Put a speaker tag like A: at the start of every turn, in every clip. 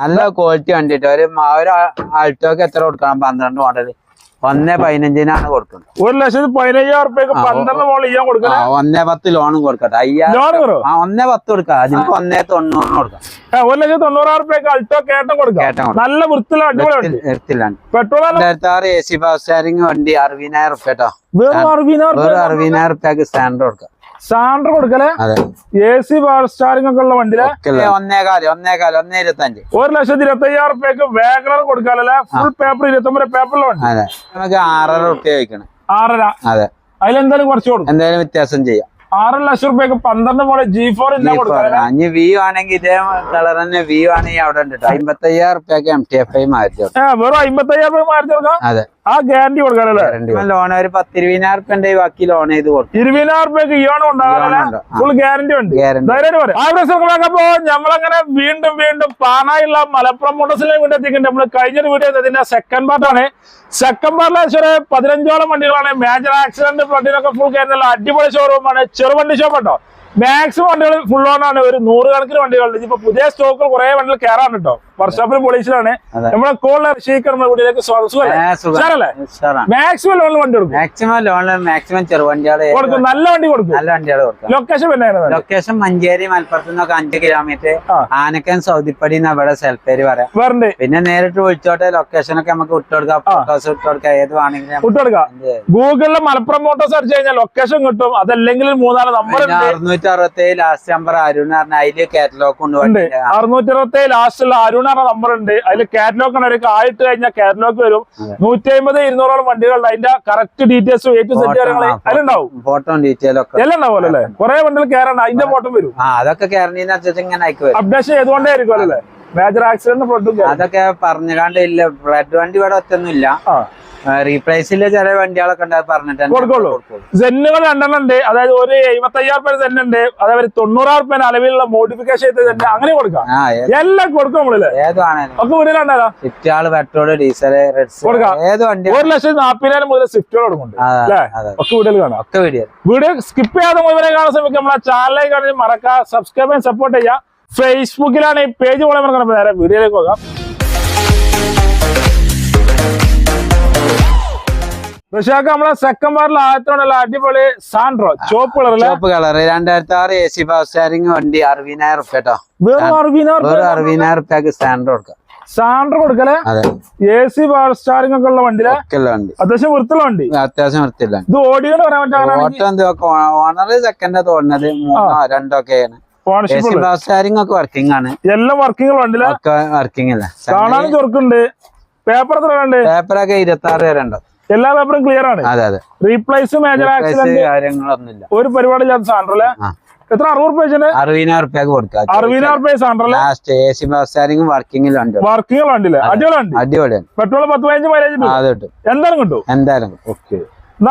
A: നല്ല ക്വാളിറ്റി കണ്ടിട്ട് ഒരു ഒരു ആൾട്ടോക്ക് എത്ര കൊടുക്കണം? പന്ത്രണ്ട് മോഡൽ ഒന്നേ പതിനഞ്ചിനാണ് കൊടുക്കുന്നത്.
B: ഒരു ലക്ഷത്തി പതിനയ്യായിരം റുപ്യക്ക് പന്ത്രണ്ട് കൊടുക്കണേ?
A: ഒന്നേ പത്ത് ലോണും കൊടുക്കട്ടെ. അയ്യായിരം ആ ഒന്നേ പത്ത് കൊടുക്കാം. അതിനൊക്കെ ഒന്നേ തൊണ്ണൂറിന് കൊടുക്കാം.
B: ഒരു ലക്ഷത്തി തൊണ്ണൂറായിരം റുപ്യക്ക് അൾട്ടോ കേട്ടം കൊടുക്കാം. നല്ല പെട്രോൾ
A: ആറ് എ സി പവർ സ്റ്റാരിങ് വണ്ടി അറുപതിനായിരം റുപ്യ കേട്ടോ
B: വെറും അറുപതിനായിരം
A: റുപ്യക്ക് സ്റ്റാൻഡർ കൊടുക്കാം.
B: സാൻഡർ കൊടുക്കലേ? എ സി പവർ സ്റ്റാറിംഗ് ഒക്കെ ഉള്ള വണ്ടി
A: ഒന്നേകാൽ ഒന്നേകാൽ ഒന്നേ ഇരുപത്തഞ്ച്
B: ഒരു ലക്ഷത്തി ഇരുപത്തി അയ്യായിരം റുപ്യക്ക് വേഗണർ കൊടുക്കാനല്ലേ ഫുൾ പേപ്പർ ഇരുപത്തൊമ്പത് പേപ്പറിലെ വണ്ടി.
A: നമുക്ക് ആറര റുപ്യ
B: ആറര.
A: അതെ.
B: അതിലെന്തായാലും കുറച്ച് കൊടുക്കും.
A: എന്തായാലും വ്യത്യാസം ചെയ്യാം.
B: ആറര ലക്ഷം റുപ്യക്ക് പന്ത്രണ്ട് മോഡൽ ജി ഫോർ ഇല്ല കൊടുക്കാം
A: അഞ്ഞ് വി ആണെങ്കിൽ ഇതേ കളർ തന്നെ വി ആണെങ്കിൽ അവിടെ ഉണ്ട്. അമ്പത്തയ്യായിരം റുപ്യക്ക് എം ടി എഫ് ഐ മാറ്റി
B: വെറും അമ്പത്തി അയ്യായിരം രൂപ മാറ്റി
A: അതെ.
B: ആ ഗ്യാരണ്ടി കൊടുക്കാനല്ലേ?
A: ലോൺ ഒരു പത്തിരുപതിനായിരം റുപ്യ ബാക്കി ലോൺ ചെയ്ത് കൊടുക്കും.
B: ഇരുപതിനായിരം റുപ്യക്ക് ഇയോൺ ഉണ്ടാകാനല്ലേ ഫുൾ ഗ്യാരണ്ടി ഉണ്ട്. ധൈര്യമായിട്ട് പറയാം. നമ്മളങ്ങനെ വീണ്ടും വീണ്ടും പാനായുള്ള മലപ്പുറം മോട്ടോസിലെ വീണ്ടും എത്തിക്കുന്നുണ്ട് നമ്മൾ കഴിഞ്ഞൊരു വീഡിയോ ഇതിന്റെ സെക്കൻഡ് പാർട്ടാണ് സെക്കൻഡ് പാർട്ടിലെ ഒരു പതിനഞ്ചോളം വണ്ടികളാണ്. മേജർ ആക്സിഡന്റ് ഫ്ലഡിനൊക്കെ ഫുൾ കയറുന്നുള്ള അടിപൊളി ഷോറൂമാണ് ചെറുവണ്ടി ഷോപ്പ് കേട്ടോ മാക്സിമം വണ്ടികൾ ഫുൾ ഓൺ ആണ്. ഒരു നൂറ് കണക്കിന് വണ്ടികളുണ്ട്. ഇപ്പൊ പുതിയ സ്റ്റോക്കുകൾ കുറെ വണ്ടികൾ കയറാൻ കേട്ടോ വർക്ക്ഷോപ്പിൽ
A: പോളീസിലാണ്
B: നമ്മുടെ കോളിലെ ഷീക്കർ നമ്മുടെ വീട്ടിലേക്ക് മാക്സിമം ലോണിൽ വണ്ടി കൊടുക്കും.
A: മാക്സിമം ലോൺ മാക്സിമം ചെറുവണ്ടികൾ
B: കൊടുക്കും. നല്ല വണ്ടി കൊടുക്കും.
A: നല്ല വണ്ടികൾ കൊടുക്കാം.
B: ലൊക്കേഷൻ പിന്നെ?
A: ലൊക്കേഷൻ മഞ്ചേരി മലപ്പുറത്ത് നിന്നൊക്കെ അഞ്ച് കിലോമീറ്റർ. ആനക്കൻ സൗദിപ്പടി എന്ന് ഇവിടെ സെൽപ്പേര് പറയാം.
B: വേറെ
A: പിന്നെ നേരിട്ട് വിളിച്ചോട്ടെ ലൊക്കേഷൻ ഒക്കെ നമുക്ക് വിട്ടുകൊടുക്കാം ഫോട്ടോസ് വിട്ടുകൊടുക്കാം ഏത് വേണമെങ്കിലും
B: വിട്ടുകൊടുക്കാം ഗൂഗിളിൽ മലപ്പുറം ഫോട്ടോ അടിച്ചു കഴിഞ്ഞാൽ ലൊക്കേഷൻ കിട്ടും. അതല്ലെങ്കിൽ മൂന്നാൽ നമ്പർ
A: അറുന്നൂറ്റി അറുപത്തി ഏഴ് ലാസ്റ്റ് നമ്പർ അരുൺ പറഞ്ഞ അതിൽ കാറ്റലോഗ് ഉണ്ട്.
B: അറുന്നൂറ്റി
A: അറുപത്തി ലാസ്റ്റ്
B: അറുന്നൂറ്റി അറുപത്തി ലാസ്റ്റുള്ള അരുണ നമ്പർ ഉണ്ട്. അതിൽ കാറ്റലോഗ് ആണ്. ഒരു ആയിട്ട് കഴിഞ്ഞാൽ കാറ്റലോഗ് വരും. നൂറ്റി അമ്പത് ഇരുന്നൂറോളം വണ്ടികളുണ്ട്. അതിന്റെ കറക്റ്റ് ഡീറ്റെയിൽസ് സെറ്റ് കാര്യങ്ങൾ അതിലുണ്ടാവും
A: ഫോട്ടോ ഡീറ്റെയിൽ ഒക്കെ.
B: എല്ലാം ഉണ്ടാവുമല്ലോ അല്ലേ? കുറെ വണ്ടികൾ കയറണ്ട അതിന്റെ ഫോട്ടോ വരും.
A: അതൊക്കെ
B: അപ്ഡേഷൻ ചെയ്തുകൊണ്ടേ ആയിരിക്കും അല്ലേ? മേജർ ആക്സിഡന്റ്
A: അതൊക്കെ പറഞ്ഞുകാണ്ട് ഇല്ല. ബ്ലഡ് വണ്ടി ഇവിടെ ഒറ്റൊന്നും ഇല്ല. ചില വണ്ടികളൊക്കെ പറഞ്ഞിട്ട്
B: കൊടുക്കുള്ളൂ. സെന്നുകൾ രണ്ടെണ്ണം ഉണ്ട് അതായത് ഒരു എഴുപത്തി അയ്യായിരം രൂപ സെന്റ് ഉണ്ട് അതായത് തൊണ്ണൂറായിരം രൂപ അലവിലുള്ള മോഡിഫിക്കേഷൻ ചെയ്ത് തന്നെ അങ്ങനെ കൊടുക്കാം. എല്ലാം കൊടുക്കും നമ്മളില്ലേ ഒക്കെ
A: ഡീസൽ റെഡ്സ്
B: കൊടുക്കാം.
A: ഏത് വണ്ടി
B: ഒരു ലക്ഷത്തി നാൽപ്പതിനായിരം മുതൽ സ്വിഫ്റ്റുകൾ കൊടുക്കുന്നുണ്ട്. ഒക്കെ വീട്ടിൽ കാണാം.
A: ഒക്കെ വീഡിയോ
B: വീഡിയോ സ്കിപ്പ് ചെയ്യാതെ മുഴുവനെ കാണാൻ ശ്രമിക്കുക. നമ്മളെ ചാനലിലേക്ക് മറക്കാം സബ്സ്ക്രൈബ് ചെയ്യാൻ സപ്പോർട്ട് ചെയ്യാം ഫേസ്ബുക്കിലാണ് ഈ പേജ് പോലെ നേരെ വീഡിയോയിലേക്ക് പോകാം. ഋഷാക്ക് നമ്മളെ സെക്കൻഡ് പാർട്ടിൽ ആദ്യത്തോണ്ടുള്ള അടിപൊളി സാൻഡ്രോ ചോപ്പ് കളർ
A: ചോപ്പ് കളർ രണ്ടായിരത്തി ആറ് എ സി പവർ വണ്ടി അറുപതിനായിരം റുപ്യ കേട്ടോ.
B: വെറും അറുപതിനായിരം
A: അറുപതിനായിരം റുപ്യക്ക് സ്റ്റാൻഡർ കൊടുക്കാം.
B: സാൻഡ്രോ കൊടുക്കലേ? എ സി പവർ സ്റ്റാറിംഗ് ഒക്കെ ഉള്ള വണ്ടിയിലെ?
A: വണ്ടി.
B: അത്യാവശ്യം വൃത്തിയുള്ള വണ്ടി.
A: അത്യാവശ്യം വൃത്തിയില്ല
B: ഇത് ഓടിയോന്ന് പറയാൻ പറ്റാ
A: ഓട്ടോ എന്താ ഓണർ സെക്കൻഡ് തോന്നുന്നത് മൂന്നോ രണ്ടോ ഒക്കെയാണ് പവർ ഒക്കെ വർക്കിംഗ് ആണ്.
B: എല്ലാം വർക്കിംഗ് വണ്ടിയിലെ?
A: വർക്കിംഗ് അല്ല
B: കാണാനും ചൊറുക്കുണ്ട്. പേപ്പർ എത്ര
A: പേപ്പറൊക്കെ ഇരുപത്തി ആറ് വരെ ഉണ്ടോ?
B: എല്ലാ പേപ്പറും ക്ലിയർ ആണ്.
A: അതെ അതെ.
B: റീപ്ലേസ് മേജർ ആക്സിഡന്റ്
A: കാര്യങ്ങളൊന്നുമില്ല
B: ഒരു പരിപാടി ഇല്ലാത്ത
A: ആ.
B: എത്ര? അറുപത് റുപ്യ
A: അറുപതിനായിരം റുപ്യക്ക് കൊടുക്കാം
B: അറുപതിനായിരം റുപ്യ
A: ലാസ്റ്റ് എ സി ബസ് സ്റ്റാരിംഗ് വർക്കിംഗിൽ ഉണ്ട്.
B: വർക്കിംഗ് അടിപൊളി
A: അടിപൊളിയാണ്.
B: പെട്രോൾ പത്ത് പതിനഞ്ച് മൈലേജ്
A: ആ, അത് കിട്ടും.
B: എന്തായാലും കിട്ടും.
A: എന്തായാലും ഓക്കെ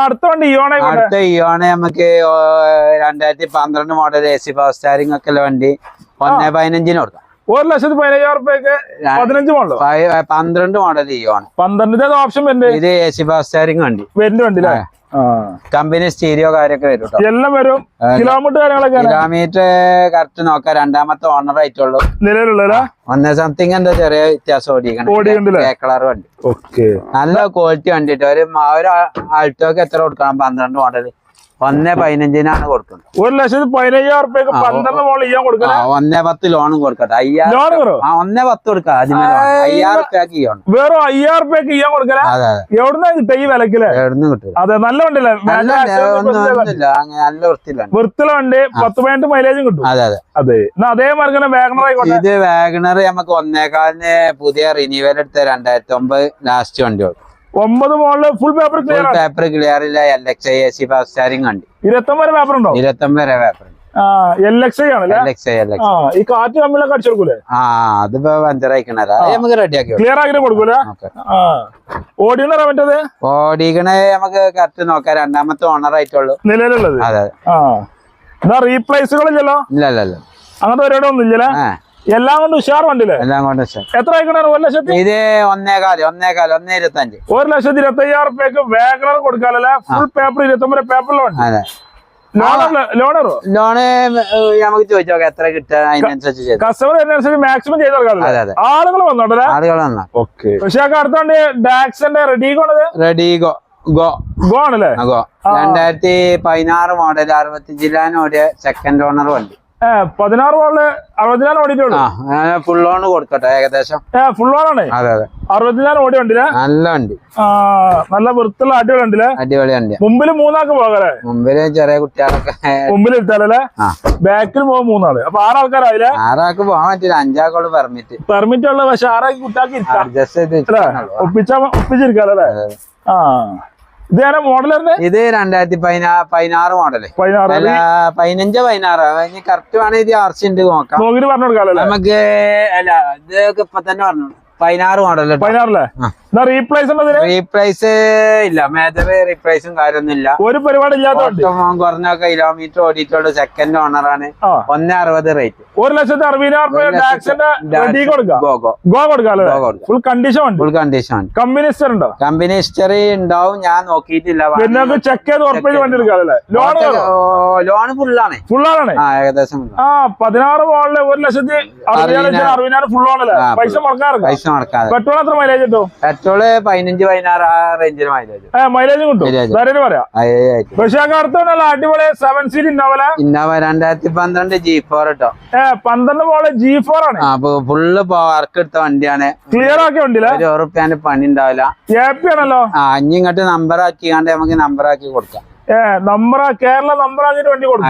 B: അടുത്ത ഇയോണെ
A: അടുത്ത ഇയോണ് നമുക്ക് രണ്ടായിരത്തി പന്ത്രണ്ട് model A C power steering ഒക്കെ ഉള്ള വണ്ടി. ഒന്നേ പതിനഞ്ചിന് കൊടുക്കാം.
B: ഒരു ലക്ഷത്തി പതിനയ്യായിരം റുപ്യക്ക് പതിനഞ്ച് മോഡലോ
A: പ- പന്ത്രണ്ട് മോഡൽ ചെയ്യുവാണ്.
B: പന്ത്രണ്ടിന്റെ ഓപ്ഷൻ വരുന്നുണ്ട്
A: ഇത് എ സി പവർ സ്റ്റാരിംഗ് വണ്ടി.
B: വരുന്ന വണ്ടി അല്ലേ ആ.
A: കമ്പനി സ്റ്റീരിയോ കാര്യമൊക്കെ വരും
B: എല്ലാം വരും. കിലോമീറ്റർ കാര്യങ്ങളൊക്കെ
A: കിലോമീറ്റർ കറക്റ്റ് നോക്കാം. രണ്ടാമത്തെ ഓണർ ആയിട്ടുള്ളൂ.
B: നിലവിലുള്ള
A: ഒന്നേ സംതിങ് എന്താ ചെറിയ വ്യത്യാസം ഓടിക്കണം? കളർ വണ്ടി.
B: ഓക്കെ
A: നല്ല ക്വാളിറ്റി വണ്ടിട്ട് ഒരു ആൾട്ടോക്ക് എത്ര കൊടുക്കണം? പന്ത്രണ്ട് മോഡൽ ഒന്നേ പതിനഞ്ചിനാണ് കൊടുക്കുന്നത്
B: ഒരു ലക്ഷത്തി പതിനയ്യായിരം റുപ്യക്ക് പന്ത്രണ്ട് മോൾ ചെയ്യാൻ കൊടുക്കണം?
A: ഒന്നേ പത്ത് ലോണും കൊടുക്കട്ടെ. അയ്യായിരം ആ ഒന്നേ പത്ത് കൊടുക്കാം. അയ്യായിരം റുപ്യക്ക് ചെയ്യണം
B: വെറും അയ്യായിരം റുപ്യക്ക് ചെയ്യാൻ കൊടുക്കല എവിടുന്ന കിട്ടുക ഈ വിലക്കിൽ?
A: എവിടുന്ന് കിട്ടും
B: അതെ നല്ല വണ്ടിയില്ല?
A: നല്ല വൃത്തിയിലാണ്.
B: പത്ത് പതിനെട്ട് മൈലേജും കിട്ടും.
A: അതെ അതെ.
B: അതെ. എന്നാ അതേ മാർഗം വാഗണർ
A: ഇത് വാഗണർ നമുക്ക് ഒന്നേകാലിന് പുതിയ റിന്യൂവൽ എടുത്ത രണ്ടായിരത്തി ഒമ്പത് ലാസ്റ്റ് വണ്ടി കൊടുക്കും
B: ഒമ്പത് മോളിൽ full paper clear
A: paper clear ഇല്ല L X I A C fast steering വരെ
B: ഇരുപത്തൊമ്പത് പേപ്പർ ഉണ്ടോ?
A: ഇരുപത്തൊമ്പത് വരെ പേപ്പർ
B: എൽ എക്സ് ഐ ആണല്ലേ
A: എക്സ്
B: ഈ കാറ്റ് കമ്മിലൊക്കെ അടിച്ചു കൊടുക്കൂലേ?
A: ആ അതിപ്പോ പഞ്ചറായിക്കണ നമുക്ക് റെഡിയാക്കി
B: ക്ലിയർ ആക്കി കൊടുക്കൂല? പറ്റത്
A: ഓടിക്കണ നമുക്ക് കറക്റ്റ് നോക്കാം. രണ്ടാമത്തെ ഓണർ ആയിട്ടുള്ളൂ.
B: നിലവിലുള്ളത്.
A: അതെ
B: റീപ്ലേസുകളില്ലല്ലോ
A: ഇല്ല ഇല്ല
B: അങ്ങനത്തെ പരിപാടി ഒന്നും ഇല്ലല്ലേ? എല്ലാം കൊണ്ട് ഉഷാർ വണ്ടില്ലേ
A: എല്ലാം കൊണ്ട്.
B: എത്ര ആയിക്കണോ ഒരു ലക്ഷത്തി?
A: ഇത് ഒന്നേകാൽ ഒന്നേകാൽ ഒന്നേ ഇരുപത്തഞ്ച്
B: ഒരു ലക്ഷത്തി ഇരുപത്തി അയ്യായിരം റുപ്യക്ക് വേഗം കൊടുക്കാനല്ലേ? ഫുൾ പേപ്പർ ഇരുപത്തൊമ്പത് പേപ്പറിലുണ്ട്
A: അതെ. ലോണ് നമുക്ക് ചോദിച്ചു നോക്കാം എത്ര കിട്ടുക അതിനനുസരിച്ച് ചെയ്തു.
B: കസ്റ്റമർ അതിനനുസരിച്ച് മാക്സിമം ചെയ്ത്
A: അതെ,
B: കൊടുക്കാറില്ല
A: അതെ.
B: ആളുകൾ വന്നോട്ടല്ലേ
A: ആളുകൾ വന്നാ?
B: ഓക്കെ. പക്ഷെ ആ അടുത്തോണ്ട് ഡാക്സിന്റെ റെഡി കൊണ്ടത്
A: റെഡി ഗോ ഗോ
B: ഗോ ആണല്ലേ?
A: ആ, ഗോ രണ്ടായിരത്തി പതിനാറ് മോഡൽ അറുപത്തിയഞ്ചിലാണ് ഒരു സെക്കൻഡ് ഓണർ വണ്ടി.
B: പതിനാറ് മോളിൽ അറുപത്തിനാല് ഓടിയിട്ടുള്ളൂ.
A: ആ ഫുൾ ഓൺ കൊടുക്കട്ടെ ഏകദേശം.
B: ഫുൾ ഓണാണ്
A: അതെ അതെ.
B: അറുപത്തിനാല് ഓടി ഉണ്ടില്ലേ
A: നല്ല വണ്ടി.
B: നല്ല വൃത്തിയുള്ള അടിപൊളി ഉണ്ടില്ലേ
A: അടിപൊളി വണ്ടിയാ.
B: മുമ്പിൽ മൂന്നാൾക്ക് പോകല്ലേ?
A: മുമ്പിൽ ചെറിയ കുട്ടികളൊക്കെ.
B: മുമ്പിൽ ഇരുത്താലല്ലേ
A: ആ.
B: ബാക്കിൽ പോകും മൂന്നാൾ. അപ്പൊ ആറാൾക്കാരായില്ലേ?
A: ആറാൾക്ക് പോകാൻ പറ്റില്ല അഞ്ചാൾക്കുള്ള പെർമിറ്റ്
B: പെർമിറ്റ് ഉള്ള പക്ഷെ ആറാക്കി കുട്ടാക്കി ഒപ്പിച്ചാ ഒപ്പിച്ചിരിക്കാലല്ലേ. ആ. ഇത് ഞാൻ മോഡലറിന്റെ
A: ഇത് രണ്ടായിരത്തി പതിനാ പതിനാറ്
B: മോഡൽ
A: അല്ല പതിനഞ്ച് പതിനാറ്? കറക്റ്റ് വേണമെങ്കിൽ ആർസി ഉണ്ട് നോക്കാം. നമുക്ക് അല്ല ഇതൊക്കെ ഇപ്പൊ തന്നെ പറഞ്ഞു പതിനാറ് മോഡൽ.
B: എന്നാ റീപ്ലേസ്
A: ഇല്ല. മേജർ റീപ്ലേസും കാര്യമൊന്നുമില്ല.
B: ഒരു പരിപാടി
A: കുറഞ്ഞ കിലോമീറ്റർ ഓടിയിട്ടുള്ള സെക്കൻഡ് ഓണറാണ് ഒന്ന് അറുപത് റേറ്റ്
B: ഒരു ലക്ഷത്തി അറുപതിനായിരം ഫുൾ കണ്ടീഷൻ ഉണ്ട്
A: ഫുൾ കണ്ടീഷൻ
B: കമ്പനി ഉണ്ടോ?
A: കമ്പനി ഹിസ്റ്ററി ഉണ്ടാവും. ഞാൻ നോക്കിയിട്ടില്ല.
B: ചെക്ക് ലോൺ
A: ഫുള്ളാണ്
B: ഫുള്ളാണ്
A: ആ ഏകദേശം.
B: ആ പതിനാറ് മോളിൽ ഒരു ലക്ഷത്തി അറുപതിനായിരം ഫുൾ പൈസ മുടക്കാറുണ്ട്
A: പൈസ നടക്കാതെ.
B: പെട്രോൾ എത്ര മൈലേജ് കിട്ടും?
A: പെട്രോൾ പതിനഞ്ച് പതിനാറ് ആ റേഞ്ചിൽ മൈലേജ്
B: മൈലേജ് കിട്ടും. പറയാം. അടുത്തോണ്ടല്ല അടിപൊളി സെവൻ സീറ്റ് ഇന്നോവല
A: ഇന്നോവ രണ്ടായിരത്തി പന്ത്രണ്ട് ജി ഫോർ കേട്ടോ
B: പന്ത്രണ്ട് പോലെ ജി ഫോർ ആണ്.
A: ഫുള്ള് വർക്ക് എടുത്ത വണ്ടിയാണ്.
B: ക്ലിയർ ആക്കിയ ഉണ്ടല്ലേ
A: ഒരു ഉറുപ്പ്യാന്റെ പണി ഉണ്ടാവില്ല
B: ആണല്ലോ.
A: ആ അഞ്ഞി ഇങ്ങോട്ട് നമ്പർ ആക്കിയാണ്ട് നമുക്ക് നമ്പർ ആക്കി കൊടുക്കാം.
B: ഏ നമ്പർ കേരള നമ്പർ ആക്കിട്ട് വണ്ടി കൊടുക്കും.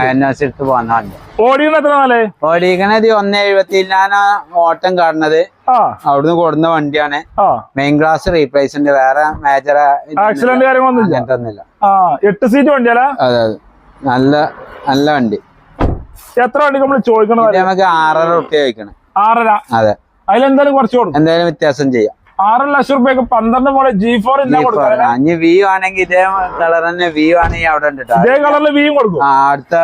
A: വണ്ടി.
B: ഓടിക്കുന്ന എത്ര നാലേ
A: ഓടിക്കണത് ഒന്ന് എഴുപത്തിലാണ് ഓട്ടം കാണുന്നത് അവിടുന്ന് കൊടുന്ന വണ്ടിയാണ്. മെയിൻ ക്ലാസ് റീപ്ലേസ് ഉണ്ട് വേറെ മേജർ
B: ആക്സിഡന്റ് കാര്യങ്ങളൊന്നും എട്ട് സീറ്റ് വണ്ടിയല്ല
A: അതെ അതെ. നല്ല നല്ല വണ്ടി.
B: എത്ര വണ്ടി നമ്മൾ ചോദിക്കണം
A: നമുക്ക് ആറര റുപ്യ ചോദിക്കണം.
B: ആറര.
A: അതെ.
B: അതിലെന്തായാലും കുറച്ച് കൊടുക്കും.
A: എന്തായാലും വ്യത്യാസം ചെയ്യാം.
B: ആറര ലക്ഷം റുപ്യക്ക് പന്ത്രണ്ട് മോളെ ജി ഫോർ ഇല്ല കൊടുക്കാം
A: വ്യൂ ആണെങ്കിൽ ഇതേ കളർ തന്നെ വ്യൂ ആണെങ്കിൽ അവിടെ ഉണ്ട്.
B: ഇതേ കളറിൽ വിയും കൊടുക്കും
A: അടുത്ത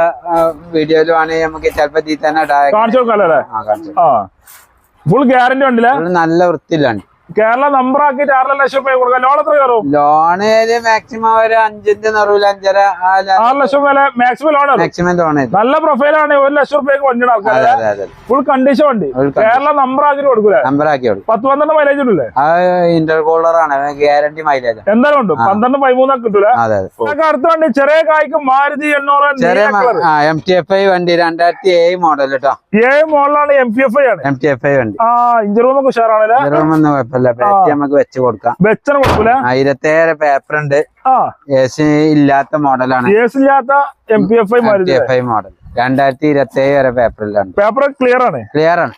A: വീഡിയോയിൽ ആണെങ്കിൽ നമുക്ക് ചിലപ്പോ തീ തന്നെ ഇടാം.
B: കാണിച്ചു.
A: ആ
B: ഫുൾ ഗ്യാരണ്ടി ഉണ്ടല്ലേ
A: നല്ല വൃത്തിയിലാണ്
B: കേരള നമ്പർ ആക്കിയിട്ട് ആറര ലക്ഷം രൂപ കൊടുക്കാം. ലോൺ എത്ര കയറും?
A: ലോണ് മാക്സിമം ഒരു അഞ്ചിന്റെ നിറവിൽ അഞ്ചര
B: ആറ് ലക്ഷം വരെ മാക്സിമം ലോൺ
A: മാക്സിമം ലോൺ
B: നല്ല പ്രൊഫൈലാണ് ഒരു ലക്ഷം
A: രൂപയ്ക്ക് വണ്ടി
B: ഫുൾ കണ്ടീഷൻ വണ്ടി കേരള നമ്പർ ആക്കിട്ട് കൊടുക്കൂലേ?
A: നമ്പർ ആക്കി കൊടുക്കും.
B: പത്ത് പന്ത്രണ്ട് മൈലേജ് ഉണ്ടല്ലേ?
A: ഇന്റർകൂളർ ആണ്. ഗ്യാരണ്ടി മൈലേജ്
B: എന്തായാലും ഉണ്ട്. പന്ത്രണ്ട് പതിമൂന്നൊക്കെ കിട്ടൂല? അടുത്ത വണ്ടി ചെറിയ കായ്ക്ക് മാരുതി എണ്ണൂറ്
A: എം ടി എഫ് ഐ വണ്ടി. രണ്ടായിരത്തി ഏഴ് മോഡൽ കേട്ടോ
B: ഏഴ് മോഡലാണ് എം ടി എഫ് ഐ ആണ്.
A: എം ടി എഫ് ഐ വണ്ടി.
B: ആ ഇഞ്ചർ റൂമൊക്കെ ഉഷാറാണല്ലേ?
A: കുഴപ്പമില്ല ബാറ്ററി നമുക്ക് വെച്ച് കൊടുക്കാം.
B: വെച്ചാൽ
A: ആയിരത്തേറെ പേപ്പർ ഉണ്ട്.
B: ആ.
A: എ സി ഇല്ലാത്ത മോഡലാണ്
B: ഇല്ലാത്ത M P F I
A: M T
B: Maruti
A: F I model രണ്ടായിരത്തി ഇരുപത്തി ഏഴ് വരെ പേപ്പറിലാണ്
B: പേപ്പർ ക്ലിയർ ആണ്.
A: ക്ലിയർ ആണ്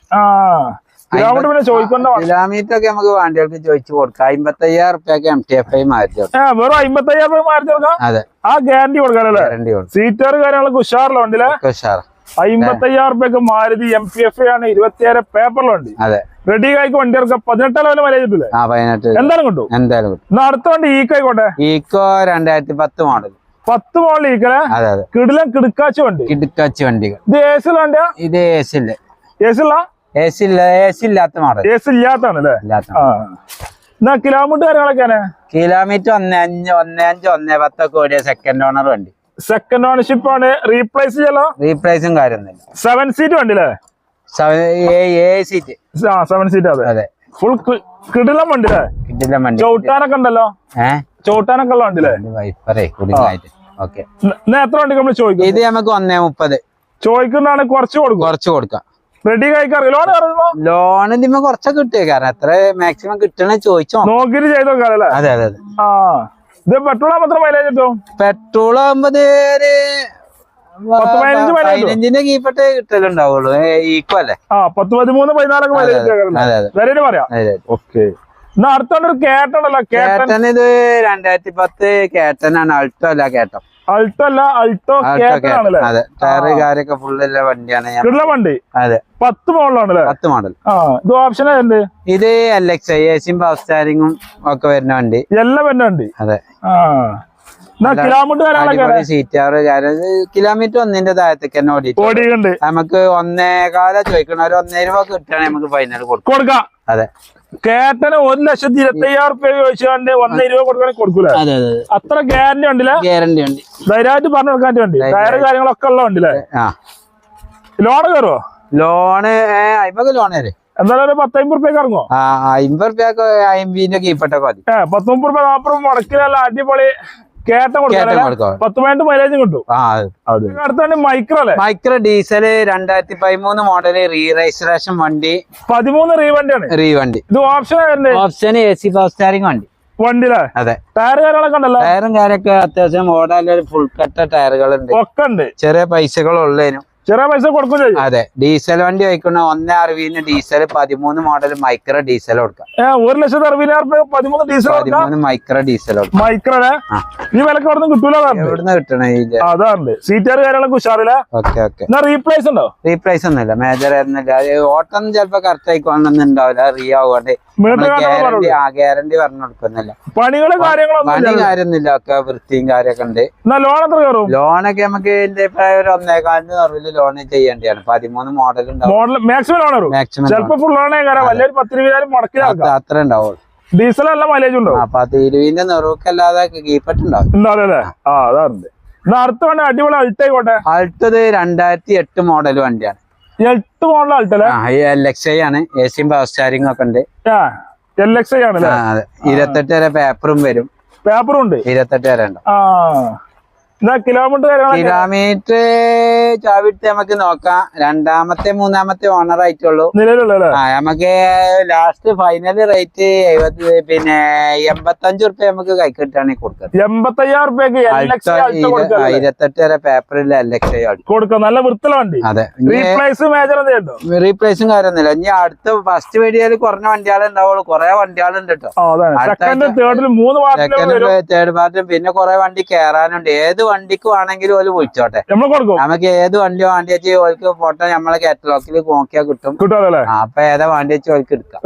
B: കിലോമീറ്റർ
A: ഒക്കെ നമുക്ക് വണ്ടികൾക്ക് ചോദിച്ചു കൊടുക്കാം. അമ്പത്തി അയ്യായിരം റുപ്യൊക്കെ എം ടി എഫ് ഐ മാറ്റി
B: വെറും അമ്പത്തി അയ്യായിരം മാറ്റി കൊടുക്കാം.
A: അതെ.
B: ആ ഗ്യാരണ്ടി കൊടുക്കാനല്ലേ
A: ഗ്യാരണ്ടി കൊടുക്കും.
B: സീറ്റർ കാര്യങ്ങളൊക്കെ
A: ഉഷാറിലുണ്ടല്ലേ ഉഷാറ്
B: അമ്പത്തി അയ്യായിരം റുപ്യക്ക് Maruti M P F I ആണ് ഇരുപത്തിയേഴ് പേപ്പറിലുണ്ട്
A: അതെ.
B: റെഡി കായ്ക്ക് വണ്ടി ഇറക്കാം പതിനെട്ട് ലെവലും മൈലേജ് കിട്ടില്ലേ
A: ആ പതിനെട്ട്.
B: എന്തായാലും കിട്ടും?
A: എന്തായാലും കിട്ടും.
B: എന്നാ അടുത്ത വണ്ടി ഈക്കോ ആയിക്കോട്ടെ.
A: ഈക്കോ രണ്ടായിരത്തി പത്ത് മോഡൽ
B: പത്ത് മോഡൽ ഈക്കലെ
A: അതെ അതെ.
B: കിടിലം കിടുക്കാച്ച വണ്ടി.
A: കിടുക്കാച്ചി വണ്ടികൾ.
B: ഇത് എ സി വണ്ടിയാ?
A: ഇത് എ സി ഇല്ല.
B: എ സി ഉള്ള?
A: എ സി ഇല്ല എ സി ഇല്ലാത്ത മോഡൽ
B: എ സി ഇല്ലാത്താണ് അല്ലേ?
A: ഇല്ലാത്ത
B: എന്നാ കിലോമീറ്റർ കാര്യങ്ങളൊക്കെയാണ്
A: കിലോമീറ്റർ ഒന്നേ അഞ്ച് ഒന്നേ അഞ്ച് ഒന്നേ പത്തൊക്കെ ഓടിയ സെക്കൻഡ് ഓണർ വണ്ടി.
B: സെക്കൻഡ് ഓണർഷിപ്പ് ആണ്. റീപ്ലേസ് ചെയ്യലോ?
A: റീപ്ലേസും കാര്യമൊന്നുമില്ല.
B: സെവൻ സീറ്റ് വണ്ടി അല്ലേ?
A: സീറ്റ്
B: ആ സെവൻ സീറ്റ് അതെ.
A: അതെ.
B: ഫുൾ കിടിലം വണ്ടി അല്ലേ?
A: കിട്ടില്ല വണ്ടി.
B: ചവിട്ടാനൊക്കെ ഉണ്ടല്ലോ?
A: ഏഹ്
B: ചവിട്ടാനൊക്കെ ഉള്ള വണ്ടി അല്ലേ
A: വൈപ്പറേ കുടുങ്ങായിട്ട്. ഓക്കെ.
B: എത്ര വണ്ടി നമ്മൾ ചോദിക്കും?
A: ഇത് നമുക്ക് ഒന്നേ മുപ്പത്.
B: ചോദിക്കുന്നതാണ് കുറച്ച് കൊടുക്കും.
A: കുറച്ച് കൊടുക്കാം.
B: റെഡി കഴിക്കാറ് ലോൺ
A: ലോൺ ഇതിമ്മ കുറച്ചൊക്കെ കിട്ടുക കാരണം എത്ര മാക്സിമം കിട്ടണ ചോദിച്ചോ.
B: നോക്കിട്ട് ചെയ്ത്
A: അതെ അതെ അതെ.
B: ആ. ഇത് പെട്രോൾ മാത്രം മൈലേജ് കിട്ടും?
A: പെട്രോൾ ആകുമ്പോ ഒരു
B: പത്ത് പതിനഞ്ച് mileage കിട്ടും.
A: പതിനഞ്ചിന്റെ കീപ്പട്ടെ കിട്ടലുണ്ടാവുള്ളൂ. ഈക്വൽ അല്ലേ?
B: ആ പത്ത് പതിമൂന്ന് പതിനാലൊക്കെ മൈലേജ് കിട്ടാറുണ്ട്
A: അതെ. അതെ
B: വരെ പറയാം.
A: അതെ
B: ഓക്കെ. എന്നാ അടുത്തോണ്ട് ഒരു കേട്ടണല്ലോ കേട്ടൻ.
A: കേട്ടൻ ഇത് രണ്ടായിരത്തി പത്ത് കേട്ടനാണ് അൾട്ടോ അല്ല കേട്ടോ.
B: അൾട്ടോ അല്ല അൾട്ടോ
A: അതെ. ടയറ് കാര്യൊക്കെ ഫുള്ളുള്ള വണ്ടിയാണ് ഞാൻ.
B: വണ്ടി?
A: അതെ.
B: പത്ത് മോളിലാണല്ലേ
A: പത്ത് മോഡൽ.
B: ആ ഇത് ഓപ്ഷൻ ഉണ്ട്
A: ഇത് എൽ എക്സ് ഐ എസിയും പവർ സ്റ്റാരിങ്ങും ഒക്കെ വരുന്ന വണ്ടി.
B: എല്ലാം വരുന്ന വണ്ടി?
A: അതെ.
B: ആ. കിലോമീറ്റർ
A: ഒന്നിന്റെ താഴത്തേക്ക് തന്നെ
B: ഓടി
A: നമുക്ക് ഒന്നേകാല ചോദിക്കണ. ഒരു ഒന്നേ രൂപ കിട്ടുകയാണെങ്കിൽ നമുക്ക് ഫൈനൽ കൊടുക്കും. അതെ.
B: കേട്ടന് ഒരു ലക്ഷത്തി ഇരുപത്തി അയ്യായിരം റുപ്യ ചോദിച്ചാണ്ട് ഒന്ന് ഇരുപത് കൊടുക്കണമെങ്കിൽ കൊടുക്കൂല?
A: അതെ അതെ
B: അത്ര ഗ്യാരണ്ടി ഉണ്ടല്ലേ?
A: ഗ്യാരണ്ടി ഉണ്ട്.
B: ധൈര്യമായിട്ട് പറഞ്ഞു കൊടുക്കാൻ വേണ്ടി. ടയർ കാര്യങ്ങളൊക്കെ ഉള്ള ഉണ്ടല്ലേ?
A: ലോണ്
B: ലോൺ കയറുമോ
A: ലോണ് അമ്പത് ലോൺ തരും.
B: എന്തായാലും പത്തമ്പത് റുപ്യക്ക്
A: ഇറങ്ങോ അമ്പത് റുപ്യൊക്കെ അമ്പതിന്റെ കീപ്പട്ടൊക്കെ മതി
B: പത്തൊമ്പത് റുപ്യ നാപ്പത് മുടക്കിലല്ല അടിപൊളി. കേട്ടം
A: കൊടുക്കാം
B: പത്ത് പതിനെട്ട് മൈലേജും കിട്ടും. മൈക്രോ അല്ലേ
A: മൈക്രോ ഡീസൽ രണ്ടായിരത്തി പതിമൂന്ന് മോഡൽ റീ രജിസ്ട്രേഷൻ വണ്ടി.
B: പതിമൂന്ന് റീ വണ്ടിയാണ്.
A: റീ വണ്ടി.
B: ഇത് option
A: option A C power steering വണ്ടി.
B: വണ്ടിയിലെ?
A: അതെ.
B: ടയർ കാര്യങ്ങളൊക്കെ ഉണ്ടല്ലോ?
A: ടയറും കാര്യമൊക്കെ അത്യാവശ്യം ഓടാൻ ഫുൾ കട്ട ടയറുകളുണ്ട്
B: ഒക്കെ ഉണ്ട്.
A: ചെറിയ പൈസകളുള്ളതിനും.
B: ചെറിയ പൈസ കൊടുക്കും ചെയ്യും.
A: അതെ ഡീസൽ വണ്ടി വയ്ക്കുന്ന ഒന്നേ അറുപതിന് ഡീസൽ പതിമൂന്ന് മോഡൽ മൈക്രോ ഡീസൽ കൊടുക്കാം.
B: ഒരു ലക്ഷത്തി അറുപതിനായിരം പതിമൂന്ന് ഡീസൽ
A: പതിമൂന്ന് മൈക്രോ ഡീസൽ മൈക്രോടെ
B: മൈക്രോനെ. ഈ വിലക്ക് അവിടെ കിട്ടൂല
A: എവിടുന്ന് കിട്ടണ ഈ
B: അതാണ് സീറ്റാർ കാര്യങ്ങളൊക്കെ ഉഷാറില്ല?
A: Okay okay.
B: എന്നാ റീപ്ലേസ് ഉണ്ടോ?
A: റീപ്ലേസ് ഒന്നുമില്ല. മേജർ ആയിരുന്നില്ല. ഓട്ടം ചിലപ്പോ കറക്റ്റ് ആയിക്കോണമെന്നുണ്ടാവില്ല റീ ആവുകൊണ്ട് ഗ്യാരണ്ടി പറഞ്ഞു കൊടുക്കുന്നില്ല.
B: പണികൾ കാര്യങ്ങളൊന്നും
A: പണി. കാര്യമൊന്നുമില്ല. ഒക്കെ വൃത്തിയും കാര്യമൊക്കെ ഉണ്ട്.
B: ലോൺ എത്ര
A: ലോണൊക്കെ നമുക്ക് എന്റെ ഒരു ഒന്നേകാലിന് നിറവിൽ ലോൺ ചെയ്യേണ്ടതാണ് പതിമൂന്ന് മോഡൽ ഉണ്ടാവും.
B: മോഡൽ മാക്സിമം ലോൺ കയറും
A: മാക്സിമം
B: ചിലപ്പോ ഫുൾ ലോണേ കയറാം വലിയൊരു പത്ത് ഇരുപതിനായിരം മുടക്കിലാക്കാം
A: അത്ര ഉണ്ടാവുള്ളൂ.
B: ഡീസൽ നല്ല മൈലേജ് ഉണ്ടോ
A: ആ പത്ത് ഇരുപതിന്റെ നിറവൊക്കെല്ലാതെ കീപ്പട്ടുണ്ടാവും
B: ഉണ്ടാവില്ലേ. ആ അതാറുണ്ട് എന്നാ അടുത്ത വണ്ടി അടിപൊളി അൾട്ടായിക്കോട്ടെ
A: അൾട്ടത് രണ്ടായിരത്തി എട്ട് മോഡൽ വണ്ടിയാണ്.
B: എട്ട് മോഡൽ അൾട്ടല്ലേ
A: ആ എൽ എക്സ് ഐ ആണ്. എ സിയും പവർ സ്റ്റാരിംഗ് ഒക്കെ ഉണ്ട്.
B: ആ എൽ എക്സ് ഐ ആണല്ലേ
A: ഇരുപത്തെട്ട് വരെ പേപ്പറും വരും.
B: പേപ്പറും ഉണ്ട്.
A: ഇരുപത്തെട്ട് വരെ ഉണ്ടോ
B: ആ. കിലോമീറ്റർ
A: കിലോമീറ്റർ ചാവിട്ട് നമുക്ക് നോക്കാം. രണ്ടാമത്തെ മൂന്നാമത്തെ ഓണർ ആയിട്ടുള്ളൂ.
B: നിലവിലുള്ള
A: ആ നമുക്ക് ലാസ്റ്റ് ഫൈനൽ റേറ്റ് എഴുപത്തി പിന്നെ എൺപത്തഞ്ച് റുപ്യ നമുക്ക് കൈക്കിട്ടാണെങ്കിൽ കൊടുക്കുന്നത്.
B: എൺപത്തയ്യായിരം
A: ഇരുപത്തെട്ട് വരെ പേപ്പറിൽ എൽ എക്സ്
B: കൊടുക്കാം. നല്ല വൃത്തിലുണ്ട്
A: അതെ.
B: റീപ്ലേസും
A: കാര്യമൊന്നുമില്ല. ഇനി അടുത്ത ഫസ്റ്റ് വീഡിയോയിൽ കുറഞ്ഞ വണ്ടികളെ ഉണ്ടാവുള്ളൂ. കുറെ വണ്ടികളുണ്ട് കേട്ടോ. തേർഡ് പാർട്ടും പിന്നെ കുറെ വണ്ടി കേറാനുണ്ട്. ഏത് വണ്ടിക്ക് വേണമെങ്കിലും ഓൽ വിളിച്ചോട്ടെ. നമുക്ക് ഏത് വണ്ടി വേണ്ടി വെച്ച് ഓൽക്ക് ഫോട്ടോ നമ്മളെ കാറ്റലോഗിൽ നോക്കിയാൽ കിട്ടും. അപ്പൊ ഏതാ വണ്ടി വെച്ച് ഓൽക്ക് എടുക്കാം.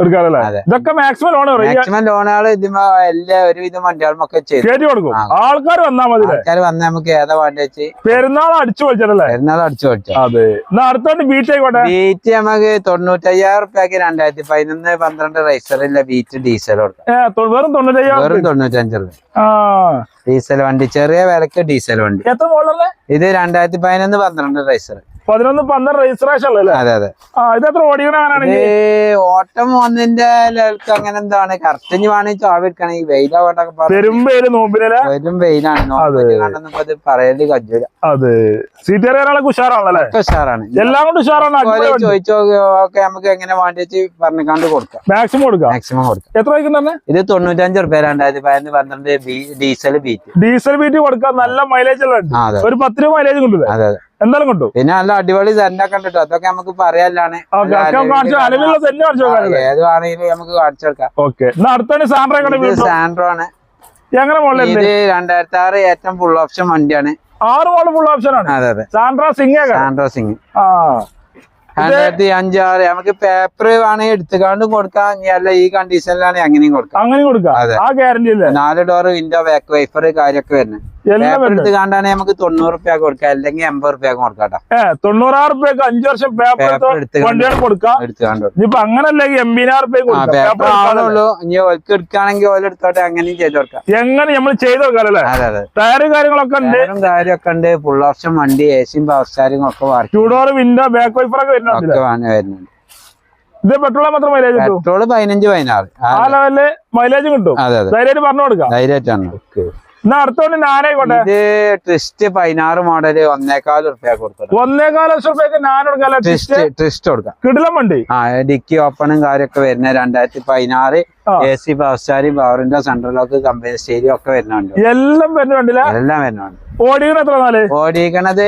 B: ഇതൊക്കെ മാക്സിമം ലോൺ പറയും
A: മാക്സിമം ലോണുകൾ ഇതിമോ എല്ലാ ഒരുവിധം വണ്ടികളുമൊക്കെ ചെയ്തു.
B: കയറ്റി കൊടുക്കും.
A: ആ.
B: ആൾക്കാർ വന്നാൽ മതി
A: ആൾക്കാർ വന്നാൽ നമുക്ക് ഏതാ വണ്ടി വെച്ച്
B: പെരുന്നാൾ അടിച്ചു പൊളിച്ചല്ലേ
A: പെരുന്നാൾ അടിച്ചു
B: അതെ. ബീച്ച് ആയിക്കോട്ടെ.
A: ബീറ്റ് നമുക്ക് തൊണ്ണൂറ്റയ്യായിരം റുപ്യക്ക് രണ്ടായിരത്തി പതിനൊന്ന് പന്ത്രണ്ട് റൈസറില്ല ബീറ്റ് ഡീസൽ കൊടുക്കാം.
B: വെറും തൊണ്ണൂറ്റയ്യായിരം
A: വെറും തൊണ്ണൂറ്റഞ്ച് രൂപ
B: ആ.
A: ഡീസൽ വണ്ടി ചെറിയ വിലക്ക് ഡീസൽ വണ്ടി. ഇത് രണ്ടായിരത്തി പതിനൊന്ന് പന്ത്രണ്ട് റൈസർ
B: പതിനൊന്ന് പന്ത്രണ്ട് രജിസ്ട്രേഷൻ അല്ലേ?
A: അതെ അതെ.
B: ആ ഇത് എത്ര ഓടിക്കണാണെങ്കിൽ
A: ഓട്ടം വന്നിന്റെ ലെവൽക്ക് അങ്ങനെ എന്താണ്? കറക്റ്റ് വേണമെങ്കിൽ ചാവിരിക്കണെങ്കിൽ വെയിലാവട്ടൊക്കെ പറഞ്ഞു.
B: പെരുമ്പേര് നോമ്പിനല്ലേ
A: വരും വെയിലാണ്. പറയേണ്ടി കജ്ജൂല
B: അതെ. സീറ്റേറിയ ഒരാളെ ഉഷാറാണല്ലേ
A: ഉഷാറാണ്.
B: എല്ലാം കൊണ്ട് ഉഷാറാണ്?
A: ചോദിച്ചോ ഒക്കെ നമുക്ക് എങ്ങനെ വേണ്ടി പറഞ്ഞിക്കാണ്ട് കൊടുക്കാം.
B: മാക്സിമം കൊടുക്കാം?
A: മാക്സിമം കൊടുക്കാം.
B: എത്ര വയ്ക്കുന്ന
A: ഇത് തൊണ്ണൂറ്റഞ്ച് റുപ്യ രണ്ടായിരത്തി പതിനൊന്ന് പന്ത്രണ്ട് ഡീസൽ ബീറ്റ്.
B: ഡീസൽ ബീറ്റ് കൊടുക്കാം. നല്ല മൈലേജ് ഉള്ള ഒരു പത്ത് രൂപ മൈലേജ് കൊണ്ടുവരും
A: അതെ അതെ.
B: എന്തായാലും കിട്ടും
A: പിന്നെ നല്ല അടിപൊളി സെന്റൊക്കെ ഉണ്ട് അതൊക്കെ നമുക്ക്
B: പറയാനാണ്
A: ഏത് വേണമെങ്കിലും നമുക്ക് കാണിച്ചു കൊടുക്കാം.
B: സാൻഡ്രോ
A: ആണ്.
B: എങ്ങനെ മോഡൽ
A: ഇത് രണ്ടായിരത്തി ആറ് ഏറ്റവും ഫുൾ ഓപ്ഷൻ വണ്ടിയാണ്.
B: ആറ് മോഡൽ ഫുൾ ഓപ്ഷൻ ആണ്.
A: അതെ അതെ.
B: Santro Xing
A: Santro Xing.
B: ആ.
A: രണ്ടായിരത്തി അഞ്ചാറ്. നമുക്ക് പേപ്പർ വേണമെങ്കിൽ എടുത്തുകാണ്ടും കൊടുക്കാം. അല്ല ഈ കണ്ടീഷനിലാണ് അങ്ങനെയും കൊടുക്കാം.
B: അങ്ങനെയും കൊടുക്കാം. ആ ഗ്യാരണ്ടി
A: നാല് ഡോർ വിൻഡോ ബാക്ക് വൈഫർ കാര്യമൊക്കെ വരുന്നത്. പേപ്പർ
B: വരുന്നുണ്ട്
A: നമുക്ക് തൊണ്ണൂറ് റുപ്യ കൊടുക്കാം. അല്ലെങ്കിൽ എൺപത് റുപ്യ
B: കൊടുക്കാട്ടോ. തൊണ്ണൂറായിരം റുപ്യക്ക് അഞ്ചു വർഷം പേപ്പർ
A: വണ്ടിയാണ് എടുത്ത്
B: കൊടുക്കാം. ഇനിയിപ്പോ അങ്ങനല്ലെങ്കിൽ എൺപതിനായിരം റുപ്യ
A: ആ പേപ്പർ
B: പേപ്പർ എടുക്കാതെ.
A: ആവുന്നുള്ളൂ. ഇനി ഓൽക്ക് എടുക്കുകയാണെങ്കിൽ ഓല എടുത്തോട്ടെ അങ്ങനെയും ചെയ്ത് കൊടുക്കാം.
B: എങ്ങനെ നമ്മൾ ചെയ്ത്
A: കൊടുക്കാല്ലേ
B: ടയറ് കാര്യങ്ങളൊക്കെ ഉണ്ട്.
A: ടയറും കാര്യമൊക്കെ ഉണ്ട്. ഓപ്ഷൻ വണ്ടി ഏസിയും സിയും പവർ സ്റ്റാരിങ് ഒക്കെ
B: ചൂടോർ വിൻഡോ ബാക്ക് വൈപ്പറൊക്കെ വരുന്നുണ്ട്
A: ഒക്കെ
B: ഇത് പെട്രോൾ മാത്രം മൈലേജ് പെട്രോൾ
A: പെട്രോൾ പതിനഞ്ച് പതിനാറ്. ആ,
B: ലെവലിൽ മൈലേജ് കിട്ടും. ധൈര്യമായിട്ട് പറഞ്ഞു കൊടുക്കാം.
A: ധൈര്യമായിട്ടാണ്
B: എന്നാ അടുത്തോണ്ട് ഞാനായിക്കോട്ടെ
A: ട്രിസ്റ്റ് പതിനാറ് മോഡൽ ഒന്നേകാൽ റുപ്യ കൊടുക്കണം.
B: ഒന്നേകാൽ ലക്ഷം റുപ്യക്ക് ഞാൻ കൊടുക്കാം
A: ട്രിസ്റ്റ്? ട്രിസ്റ്റ് കൊടുക്കാം.
B: കിടിലം വണ്ടി.
A: ആ ഡിക്കി ഓപ്പണും കാര്യമൊക്കെ വരുന്ന രണ്ടായിരത്തി പതിനാറ്. എ സി പവർ സ്റ്റാരി പവറിന്റെ സെൻട്രൽ ലോക്ക് കമ്പനി സ്റ്റേരിയോ ഒക്കെ വരുന്നുണ്ട്
B: എല്ലാം വരുന്നുണ്ട്
A: എല്ലാം വരുന്നുണ്ട്
B: ഓടിക്കണ എത്ര നാല്?
A: ഓടിക്കണത്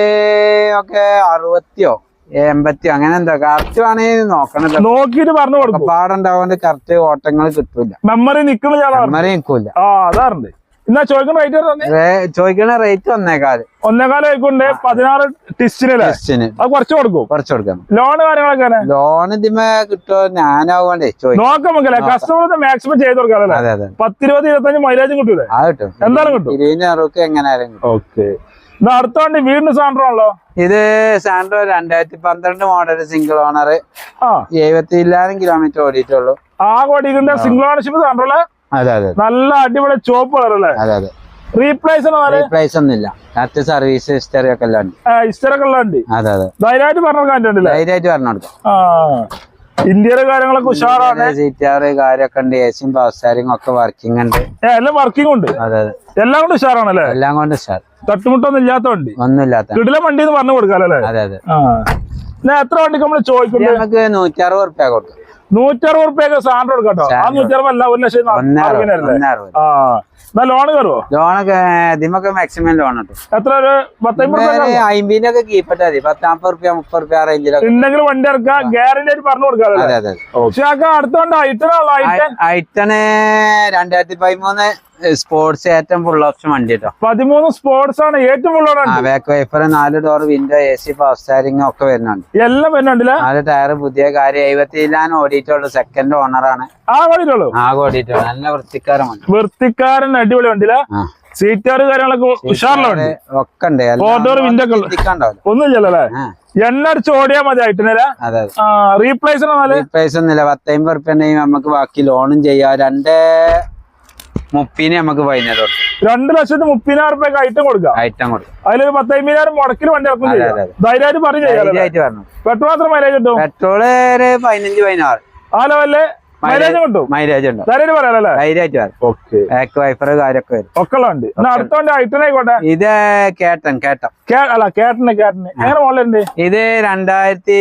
A: ഒക്കെ അറുപത്തിയോ എൺപത്തിയോ അങ്ങനെ എന്താ കറക്റ്റ് വേണമെങ്കിൽ നോക്കണല്ലോ
B: നോക്കിട്ട് പറഞ്ഞു കൊടുക്കും.
A: പാടുണ്ടാവുകൊണ്ട് കറക്റ്റ് ഓട്ടങ്ങൾ കിട്ടൂല.
B: മെമ്മറി നിക്കുന്നില്ല ഞാൻ
A: മെമ്മറി നിൽക്കൂല
B: ആ അതാറുണ്ട് എന്നാ ചോദിക്കുന്ന റേറ്റ്
A: ചോയ്ക്കുന്ന ചോദിക്കണ റേറ്റ് ഒന്നേകാൽ
B: ഒന്നേകാൽ ആയിക്കൊണ്ട് പതിനാറ് ടിസ്റ്റിന്
A: ടെസ്റ്റിന്.
B: അത് കുറച്ച് കൊടുക്കും.
A: കുറച്ച് കൊടുക്കാം.
B: ലോൺ കാര്യങ്ങളൊക്കെ
A: ലോൺ ഇതിമേ കിട്ടുമോ ഞാനാവണ്ടേ
B: നോക്കാം മക്കളെ കസ്റ്റമർ മാക്സിമം ചെയ്ത് കൊടുക്കാം
A: അതെ അതെ.
B: പത്തിരുപത് ഇരുപത്തഞ്ച് മൈലേജും കിട്ടൂലേ
A: ആ കിട്ടും.
B: എന്തായാലും കിട്ടും?
A: ഇരുപതിന് അറുപക്ക് എങ്ങനെയായാലും കിട്ടും.
B: ഓക്കെ അടുത്ത വണ്ടി വീടിന് സാൻഡ്രോ ആണല്ലോ?
A: ഇത് സാൻഡ്രോ രണ്ടായിരത്തി പന്ത്രണ്ട് മോഡൽ സിംഗിൾ ഓണർ
B: ആ.
A: എഴുപത്തി ഇല്ലായിരം കിലോമീറ്റർ ഓടിയിട്ടുള്ളൂ.
B: ആ കൊടികളുടെ സിംഗിൾ ഓണർഷിപ്പ് സാൻഡ്രോ
A: അതെ അതെ
B: നല്ല അടിപൊളി കളർ അല്ലേ
A: അതെ അതെ.
B: റീപ്ലേസ്
A: റീപ്ലേസ് ഒന്നുമില്ല. കറക്റ്റ് സർവീസ് ഹിസ്റ്ററി ഒക്കെ എല്ലാം ഉണ്ട്
B: ഉണ്ട്
A: അതെ അതെ.
B: ധൈര്യമായിട്ട് പറഞ്ഞു കണ്ടിട്ടുണ്ടല്ലേ
A: ധൈര്യമായിട്ട് പറഞ്ഞു കൊടുക്കാം.
B: ആ ഇന്ത്യയിലെ കാര്യങ്ങളൊക്കെ ഉഷാറാണ്.
A: സീറ്റാറ് കാര്യമൊക്കെ ഉണ്ട്. എ സിയും പവർ സ്റ്റാരിങ് ഒക്കെ വർക്കിംഗ് ഉണ്ട്.
B: എല്ലാം വർക്കിംഗ് ഉണ്ട്.
A: അതെ അതെ.
B: എല്ലാം കൊണ്ട് ഉഷാറാണല്ലേ?
A: എല്ലാം കൊണ്ട് ഉഷാർ.
B: തട്ടുമുട്ടൊന്നും ഇല്ലാത്ത വണ്ടി.
A: ഒന്നുമില്ലാത്ത
B: കിടില വണ്ടി എന്ന് പറഞ്ഞു കൊടുക്കാല്ലേ
A: അതെ അതെ.
B: എത്ര വണ്ടിക്ക് നമ്മൾ
A: ഇത്
B: ചോദിക്കുന്നത്
A: നമുക്ക് നൂറ്റി അറുപത് റുപ്യ കൊടുക്കും.
B: നൂറ്ററുപത് റുപ്യൊക്കെ സാധനം കൊടുക്കട്ടോ. ആ നൂറ്ററുപല്ല ഒരു ലക്ഷം ആ. എന്നാ ലോണ് കയറുമോ
A: ലോണൊക്കെ ഇതിമൊക്കെ മാക്സിമം ലോൺ കിട്ടും
B: എത്ര ഒരു
A: അമ്പതിന്റെ ഒക്കെ കീപ്പിട്ടാ മതി. പത്താമ്പത് റുപ്യ മുപ്പത് റുപ്യ റേഞ്ചിലൊക്കെ
B: ഉണ്ടെങ്കിൽ വണ്ടി ഇറക്കാം ഗ്യാരണ്ടി ആയിട്ട് പറഞ്ഞു
A: കൊടുക്കാറുണ്ട്
B: പക്ഷെ ആ അടുത്ത വണ്ടി ഐറ്റനുള്ള ഐറ്റൻ
A: ഐറ്റണ് രണ്ടായിരത്തി പതിമൂന്ന് സ്പോർട്സ് ഏറ്റവും ഫുൾ ഓപ്ഷൻ വണ്ടി കേട്ടോ
B: പതിമൂന്ന് സ്പോർട്സ് ആണ് ഏറ്റവും
A: ആ ബാക്ക് വൈഫർ നാല് door window A C power steering ഒക്കെ വരുന്നുണ്ട്.
B: എല്ലാം വരുന്നുണ്ട്
A: നാല് ടയർ പുതിയ കാര്യം എഴുപത്തിയിലാണ് ഓടിയിട്ടുള്ളൂ സെക്കൻഡ് ഓണറാണ്
B: ആ വഴിയുള്ളൂ
A: ആ ഓടിയിട്ടുള്ളൂ നല്ല വൃത്തിക്കാരൻ
B: വൃത്തിക്കാരൻ അടിപൊളി വണ്ടിയില്ല
A: ആ.
B: സീറ്റാറ് കാര്യങ്ങളൊക്കെ ഉഷാറിലുണ്ട്.
A: ഒക്കെ ഉണ്ട്.
B: Four
A: വിൻഡോ
B: ഒന്നുമില്ലല്ലേ
A: ആ.
B: എണ്ണ അടിച്ച് ഓടിയാ മതി
A: ആയിട്ടില്ല
B: ആ റീപ്ലേസ്
A: പൈസ ഒന്നുമില്ല. പത്തമ്പത് റുപ്യ ഉണ്ടെങ്കിൽ നമുക്ക് ബാക്കി ലോണും ചെയ്യാം. രണ്ട് മുപ്പതിന് നമുക്ക് വൈകുന്നേരം
B: രണ്ട് ലക്ഷത്തി മുപ്പതിനായിരം റുപ്യ ഐറ്റം കൊടുക്കാം?
A: ഐറ്റം കൊടുക്കും.
B: അതിലൊരു പത്തമ്പതിനായിരം മുടക്കിൽ വണ്ടി ഇറക്കും. ധൈര്യമായിട്ട് പറഞ്ഞു പെട്രോൾ മാത്രം മൈലേജ് കിട്ടും?
A: പെട്രോൾ ഒരു പതിനഞ്ച് പതിനാറ്.
B: ആ ലെവലിൽ മൈലേജ്
A: ഉണ്ട്
B: ധൈര്യമായിട്ട്
A: ബാക്ക് വൈഫർ കാര്യമൊക്കെ വരും.
B: ഒക്കെ ഉണ്ട് അടുത്തോണ്ട്
A: ഇത് കേട്ടൻ കേട്ടൻ.
B: അല്ല കേട്ടന് കേട്ടന്. എങ്ങനെ മോഡലുണ്ട്?
A: ഇത് രണ്ടായിരത്തി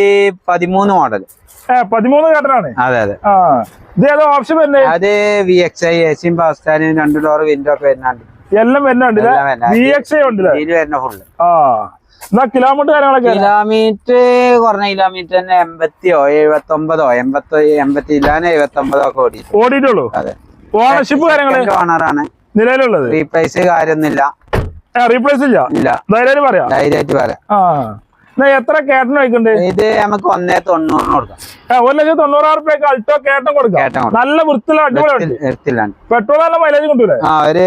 A: പതിമൂന്ന് മോഡൽ
B: പതിമൂന്ന് കേട്ടനാണ്?
A: അതെ അതെ.
B: ഇത് ഏതോ ഓപ്ഷൻ വരുന്നത്
A: അത് വി എക്സ് ഐ എ സിയും രണ്ടു ഡോർ വിൻഡോ ഒക്കെ വരുന്നുണ്ട്.
B: എല്ലാം വരുന്നുണ്ട്. വി എക്സ് ഐ ഉണ്ടല്ലേ?
A: വരുന്ന ഫുള്ള്
B: ആ. കിലോമീറ്റർ കാര്യങ്ങളൊക്കെ
A: കിലോമീറ്റർ കുറഞ്ഞ കിലോമീറ്റർ തന്നെ എൺപത്തിയോ എഴുപത്തി ഒമ്പതോ എൺപത്തി എൺപത്തി ഇല്ലാന്ന് എഴുപത്തി ഒമ്പതോ ഒക്കെ ഓടി
B: ഓടിയിട്ടുള്ളൂ?
A: അതെ.
B: ഓണർഷിപ്പ്
A: ഓണറാണ്
B: നിലവിലുള്ളത്?
A: റീപ്ലേസ് കാര്യമൊന്നുമില്ല.
B: റീപ്ലേസ് ഇല്ല?
A: ഇല്ല.
B: ധൈര്യമായിട്ട് പറയാം.
A: ധൈര്യമായിട്ട് പറയാം.
B: ആ. എത്ര കേട്ടൻ വയ്ക്കുന്നുണ്ട്
A: ഇത് നമുക്ക് ഒന്നേ തൊണ്ണൂറിന് കൊടുക്കാം.
B: ഒരു ലക്ഷത്തി തൊണ്ണൂറായിരം റുപ്യക്ക് അൾട്ടോ കേട്ടൻ കൊടുക്കാം. നല്ല വൃത്തിയുള്ള പെട്രോൾ നല്ല മൈലേജ് കിട്ടൂലേ?
A: ആ ഒരു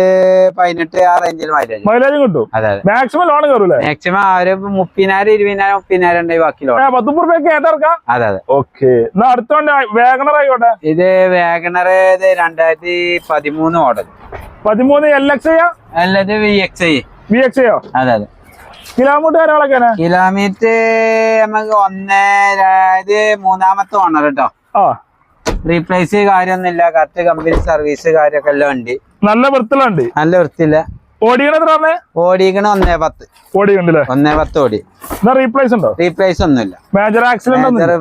A: പതിനെട്ട് ആ റേഞ്ചിൽ മൈലേജ്
B: മൈലേജ് കിട്ടും. മാക്സിമം ലോൺ കയറൂലേ
A: മാക്സിമം ഒരു മുപ്പതിനായിരം ഇരുപതിനായിരം മുപ്പതിനായിരം ഉണ്ടായി ബാക്കി ലോൺ
B: പത്ത് റുപ്യക്ക് കേട്ടിറക്കാം
A: അതെ അതെ.
B: ഓക്കെ. എന്നാ അടുത്തോണ്ട് വേഗണർ ആയിക്കോട്ടെ.
A: ഇത് വേഗണർ ഇത് രണ്ടായിരത്തി പതിമൂന്ന് മോഡൽ
B: പതിമൂന്ന് എൽ എക്സ്
A: അല്ല ഇത് V X I
B: V X
A: അതെ അതെ.
B: കിലോമീറ്റർ കാര്യങ്ങളൊക്കെയാണ്?
A: കിലോമീറ്റർ നമുക്ക് ഒന്ന് ഇത് മൂന്നാമത്തെ ഓണർ കേട്ടോ
B: ആ.
A: റീപ്ലേസ് കാര്യമൊന്നുമില്ല. കറക്റ്റ് കമ്പനി സർവീസ് കാര്യൊക്കെ എല്ലാം ഉണ്ട്.
B: നല്ല വൃത്തിയിലുണ്ട്
A: നല്ല വൃത്തിയില്ല.
B: ഓടിക്കണ എത്ര
A: ഒന്നേ പത്ത്. ഒന്നേ പത്ത് ഓടി.
B: റീപ്ലേസ് ഉണ്ടോ?
A: റീപ്ലേസ് ഒന്നുമില്ല.
B: മേജർ ആക്സിഡന്റ്
A: മേജർ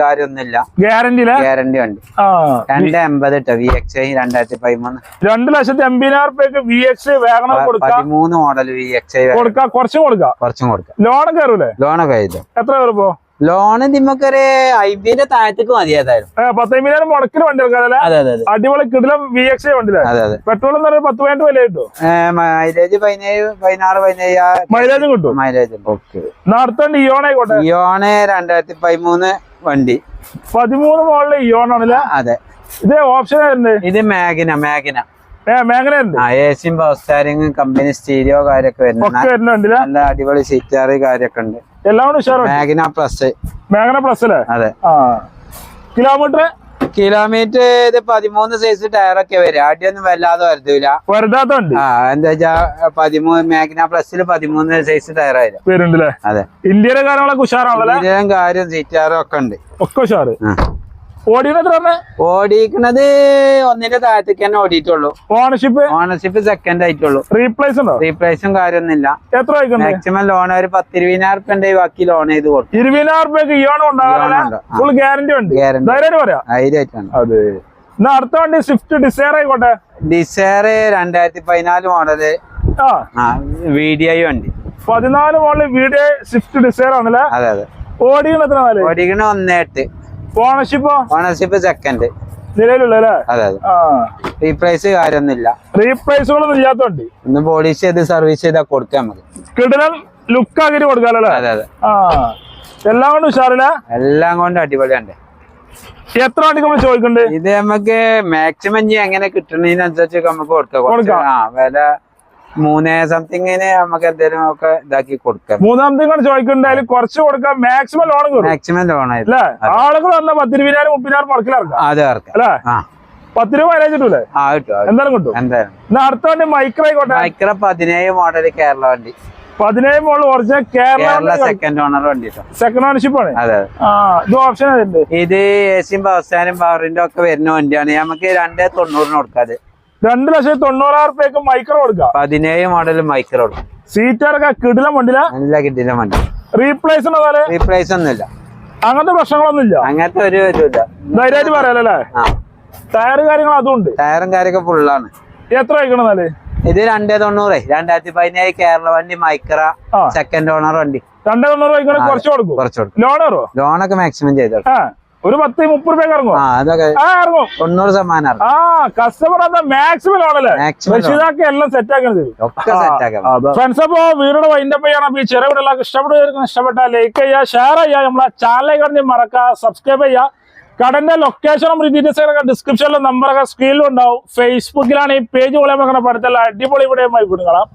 A: കാര്യമൊന്നുമില്ല.
B: ഗ്യാരണ്ടിയില്ല
A: ഗ്യാരണ്ടി ഉണ്ട്.
B: ആ
A: രണ്ട് എൺപത് കേട്ടോ വി എക്സ് ഐ രണ്ടായിരത്തി പതിമൂന്ന്
B: രണ്ട് ലക്ഷത്തി എൺപതിനായിരം വി എക്സ് കൊടുക്കാം.
A: പതിമൂന്ന് മോഡൽ വി എക്സ്
B: കൊടുക്കാം കുറച്ചും കൊടുക്കാം.
A: കുറച്ചും കൊടുക്കാം.
B: ലോൺ കയറൂലേ
A: ലോണൊക്കെ
B: എത്ര പേര് കയറിപ്പോ
A: ലോണ് നിമ്മക്കൊരു ഐബിന്റെ താഴത്തേക്ക്
B: മതിയായിരുന്നു മുടക്കിന് വണ്ടി എടുക്കാനല്ലേ
A: അതെ അതെ അതെ.
B: അടിപൊളി കിടിലം വി എക്സ് വണ്ടി
A: അതെ അതെ.
B: പെട്രോൾ എന്ന് പറയുമ്പോൾ പത്ത് പതിനെട്ട് വില കിട്ടും.
A: മൈലേജ് പതിനേഴ് പതിനാറ് പതിനേഴ്
B: മൈലേജ് കിട്ടും.
A: മൈലേജ് ഓക്കെ
B: വണ്ടി ഇയോൺ ആയിക്കോട്ടെ.
A: ഇയോണ് രണ്ടായിരത്തി പതിമൂന്ന് വണ്ടി.
B: പതിമൂന്ന് മോളിലെ ഇയോൺ ആണല്ലേ?
A: അതെ.
B: ഇത് ഓപ്ഷൻ
A: ഇത് Magna Magna Asian power steering company stereo കാര്യമൊക്കെ
B: വരുന്നുണ്ട്
A: നല്ല അടിപൊളി സീറ്റാറ് കാര്യൊക്കെ ഉണ്ട്.
B: എല്ലാം ഉഷാറാണ്
A: മാഗിന പ്ലസ്
B: മേഘന പ്ലസ് അല്ലേ?
A: അതെ.
B: ആ. കിലോമീറ്റർ?
A: കിലോമീറ്റർ ഇത് പതിമൂന്ന് സൈസ് ടയറൊക്കെ വരും. ആദ്യമൊന്നും വല്ലാതെ വരുന്നില്ല
B: വരുതാത്ത വണ്ടി
A: ആ എന്താ വെച്ചാ പതിമൂന്ന് മാഗ്ന പ്ലസിൽ പതിമൂന്ന് സൈസ് ടയർ
B: വരുന്നുണ്ടല്ലേ
A: അതെ.
B: ഇന്ത്യയിലെ കാര്യങ്ങളൊക്കെ ഉഷാറാണല്ലോ
A: ഇതിലും കാര്യം സീറ്റാറും ഒക്കെ ഉണ്ട്.
B: ഒക്കെ ഉഷാറ്.
A: ഓടിക്കണത് ഒന്നിന്റെ താഴത്തേക്ക് തന്നെ ഓടിയിട്ടുള്ളൂ.
B: ഓണർഷിപ്പ്
A: ഓണർഷിപ്പ് സെക്കൻഡ് ആയിട്ടുള്ളൂ.
B: റീപ്ലേസ് ഉണ്ടോ?
A: റീപ്ലേസും കാര്യമൊന്നുമില്ല
B: എത്ര
A: മാക്സിമം ലോൺ ഒരു പത്തിരുപതിനായിരം റുപ്യ ഉണ്ട്. ബാക്കി ലോൺ ചെയ്ത് കൊടുക്കും
B: ഇരുപതിനായിരം റുപ്യ ഗ്യാരണ്ടി ഉണ്ട്.
A: ധൈര്യമായിട്ടാണ്.
B: അതെ. അടുത്ത വണ്ടി സ്വിഫ്റ്റ് ഡിസയർ ആയിക്കോട്ടെ?
A: ഡിസയർ രണ്ടായിരത്തി പതിനാല് മോഡൽ വീഡിയോ വണ്ടി.
B: പതിനാല് മോഡൽ വീഡിയോ സ്വിഫ്റ്റ് ഡിസയർ ആണല്ലേ?
A: അതെ അതെ.
B: ഓടിക്കണത്ര എത്ര
A: ഓടിക്കണ ഒന്നേട്ട്
B: ഓണർഷിപ്പോ
A: ഓണർഷിപ്പ് സെക്കൻഡ്
B: നിലവിലുള്ള
A: അതെ അതെ. റീപ്ലേസ് കാര്യമൊന്നുമില്ല.
B: റീപ്ലേസുകളൊന്നും ഇല്ലാത്ത വണ്ടി
A: ഒന്ന് പോളിഷ് ചെയ്ത് സർവീസ് ചെയ്താൽ കൊടുക്കാം നമുക്ക്
B: കിടലൻ ലുക്ക് ആക്കിട്ട് കൊടുക്കാലല്ലേ
A: അതെ അതെ.
B: എല്ലാം കൊണ്ട് ഉഷാറില്ല?
A: എല്ലാം കൊണ്ട് അടിപൊളിയുണ്ട്.
B: എത്ര വണ്ടിക്ക് നമ്മൾ ചോദിക്കണ്ട്?
A: ഇത് നമുക്ക് മാക്സിമം എങ്ങനെ കിട്ടുന്നതിനനുസരിച്ച് നമുക്ക് കൊടുക്കാം. ആ വില മൂന്നേ സംതിങ്ങിന് നമുക്ക് എന്തെങ്കിലും ഒക്കെ ഇതാക്കി കൊടുക്കാം.
B: മൂന്നാം കൂടെ ചോദിക്കുന്നുണ്ടായാലും കുറച്ച് കൊടുക്കാം മാക്സിമം ലോൺ
A: മാക്സിമം ലോൺ
B: അല്ലേ? ആളുകൾ വന്ന പത്തിരുപതിനായിരം മുപ്പതിനായിരം മുടക്കിലിറക്കാം
A: അതെ ഇറക്കാം.
B: അല്ലേ? പത്ത് രൂപ കിട്ടൂലേ?
A: ആ കിട്ടും.
B: എന്തായാലും കിട്ടും.
A: എന്തായാലും.
B: എന്നാ അടുത്ത വണ്ടി മൈക്രോ ആയിക്കോട്ടെ.
A: മൈക്രോ പതിനേഴ് മോഡൽ കേരള വണ്ടി.
B: പതിനേഴ് model original
A: Kerala second owner വണ്ടി
B: സെക്കൻഡ് ഓണർഷിപ്പ് ആണ്.
A: അതെ
B: ഇത് ഓപ്ഷൻ
A: ഇത് എ സിയും പവർ സ്റ്റാനും പവറിന്റെ ഒക്കെ വരുന്ന വണ്ടിയാണ്. നമുക്ക് രണ്ടേ തൊണ്ണൂറിന് കൊടുക്കാതെ
B: രണ്ട് ലക്ഷത്തി തൊണ്ണൂറായിരം റുപ്യക്ക് മൈക്രോ കൊടുക്കാം.
A: പതിനേഴ് മോഡൽ മൈക്രോ കൊടുക്കും.
B: സീറ്ററൊക്കെ കിടിലം വണ്ടില?
A: നല്ല കിടിലം വണ്ടി.
B: റീപ്ലേസ്
A: റീപ്ലേസ് ഒന്നുമില്ല.
B: അങ്ങനത്തെ പ്രശ്നങ്ങളൊന്നും ഇല്ല
A: അങ്ങനത്തെ ഒരു ഇതുമില്ല.
B: ധൈര്യമായിട്ട് പറയാലല്ലേ? ടയർ കാര്യങ്ങൾ അതും ഉണ്ട്.
A: ടയറും കാര്യമൊക്കെ ഫുള്ളാണ്
B: എത്ര വയ്ക്കണെന്നാൽ
A: ഇത് രണ്ടേ തൊണ്ണൂറ്. രണ്ടായിരത്തി പതിനേഴ് കേരള വണ്ടി മൈക്ര സെക്കൻഡ് ഓണർ വണ്ടി.
B: രണ്ടേ തൊണ്ണൂറ് കുറച്ച് കൊടുക്കും.
A: കുറച്ച് കൊടുക്കും.
B: ലോൺ
A: ലോണൊക്കെ മാക്സിമം
B: ചെയ്തോളൂ ഒരു പത്ത് മുപ്പത് രൂപ ഇറങ്ങും ഇറങ്ങും.
A: തൊണ്ണൂറ് ശതമാനം
B: ആ കസ്റ്റമർ അതാ മാക്സിമം
A: ആണല്ലേ?
B: രക്ഷിതാക്കൾ എല്ലാം സെറ്റ് ആക്കണത്
A: ഒക്കെ സെറ്റ് ആക്കാം
B: ഫ്രണ്ട്സ് അപ്പോ വീടിന്റെ വൈൻഡപ്പ് ചെയ്യണം. അപ്പൊ ഈ ചെറിയ വീടുകളൊക്കെ ഇഷ്ടപ്പെടുക ഇഷ്ടപ്പെട്ട ലൈക്ക് ചെയ്യുക ഷെയർ ചെയ്യുക. നമ്മളെ ചാനൽ കടന്ന് മറക്കുക സബ്സ്ക്രൈബ് ചെയ്യുക. കടന്റെ ലൊക്കേഷനും ഡീറ്റെയിൽസ് ഡിസ്ക്രിപ്ഷനിലും നമ്പറൊക്കെ സ്ക്രീനിലും ഉണ്ടാവും. ഫേസ്ബുക്കിലാണ് ഈ പേജ് പോലെ നമുക്ക് പഠിത്തല്ല അടിപൊളി ഇവിടെ വീടുകളാം